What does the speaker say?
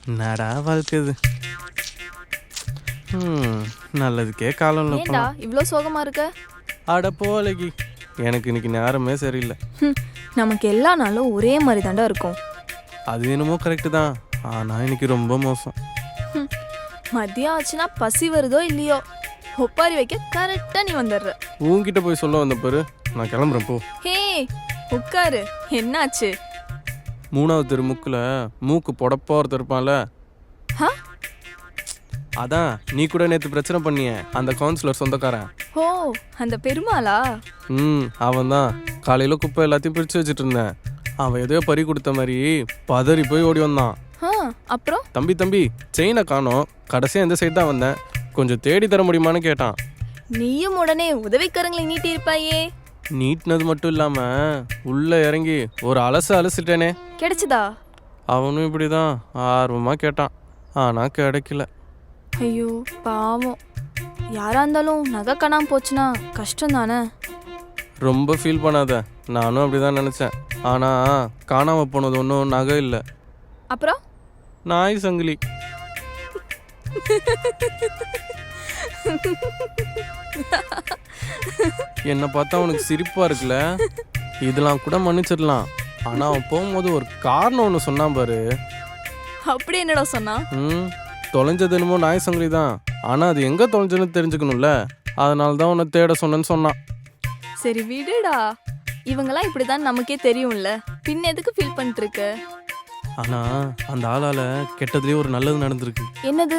என்னடா வாழ்க்கை இது ம், நல்லதுக்கே காலம் இல்லை ஏன்டா இவ்ளோ சோகமா இருக்க? அட போலகி எனக்கு இன்னைக்கு நேரமே சரியில்லை. ஹம், நமக்கு எல்லா நாளும் ஒரே மாதிரி தாண்டா இருக்கும். அது என்னமோ கரெக்டு தான் ஆனால் இன்னைக்கு ரொம்ப மோசம். ஹம், மதியம் ஆச்சுன்னா பசி வருதோ இல்லையோ? ஒப்பாரி வைக்க கரெக்டா நீ வந்துடுற. உன்கிட்ட போய் சொல்ல வந்த பாரு நான் கிளம்புறேன் போ. ஹே உட்காரு என்னாச்சு? மூணாவது தெரு முக்கில் மூக்கு புடப்பா ஒருத்தர் இருப்பான்ல? அதான் நீ கூட நேற்று பிரச்சனை பண்ணிய அந்த கவுன்சிலர் சொந்தக்காரன். ஓ அந்த பெருமாளா? ம் அவன் தான் காலையில் குப்பை எல்லாத்தையும் பிரித்து வச்சுட்டு இருந்தேன். அவன் எதையோ பறி கொடுத்த மாதிரி பதறி போய் ஓடி வந்தான். அப்புறம்? தம்பி தம்பி செயினை காணோம். கடைசியாக எந்த சைடு தான் வந்தேன்? கொஞ்சம் தேடி தர முடியுமான்னு கேட்டான். நீயும் உடனே உதவிக்கரங்களை நீட்டி இருப்பாயே நீட்டினது மட்டும் இல்லாமல் உள்ளே இறங்கி ஒரு அலசு அலசிட்டேனே. கிடைச்சதா? அவனும் இப்படி தான் ஆர்வமாக கேட்டான். ஆனால் கிடைக்கல. ஐயோ பாவம். யாரா இருந்தாலும் நகை காணாம போச்சுன்னா கஷ்டம் தானே ரொம்ப ஃபீல் பண்ணாத. நானும் அப்படி தான் நினச்சேன். ஆனால் காணாமல் போனது ஒன்றும் நகை இல்லை. அப்புறம்? நாய் சங்கிலி. என்னை பார்த்தா அவனுக்கு சிரிப்பா இருக்குல்ல? இதெல்லாம் கூட மன்னிச்சிடலாம். ஆனா அவன் போகும்போது ஒரு காரணம் ஒன்று சொன்னான் பாரு. அப்படி என்னடா சொன்னா? ம் தொலைஞ்சது என்னமோ நாய் சங்கிலி தான். ஆனா அது எங்க தொலைஞ்சதுன்னு தெரிஞ்சுக்கணும்ல. அதனால தான் உன்னை தேட சொன்னேன்னு சொன்னான். சரி விடுடா. இவங்கெல்லாம் இப்படிதான் நமக்கே தெரியும்ல. பின்ன எதுக்கு ஃபீல் பண்ணிட்டு இருக்க? ஆனா அந்த ஆளால கெட்டதுலயே ஒரு நல்லது நடந்திருக்கு. என்னது?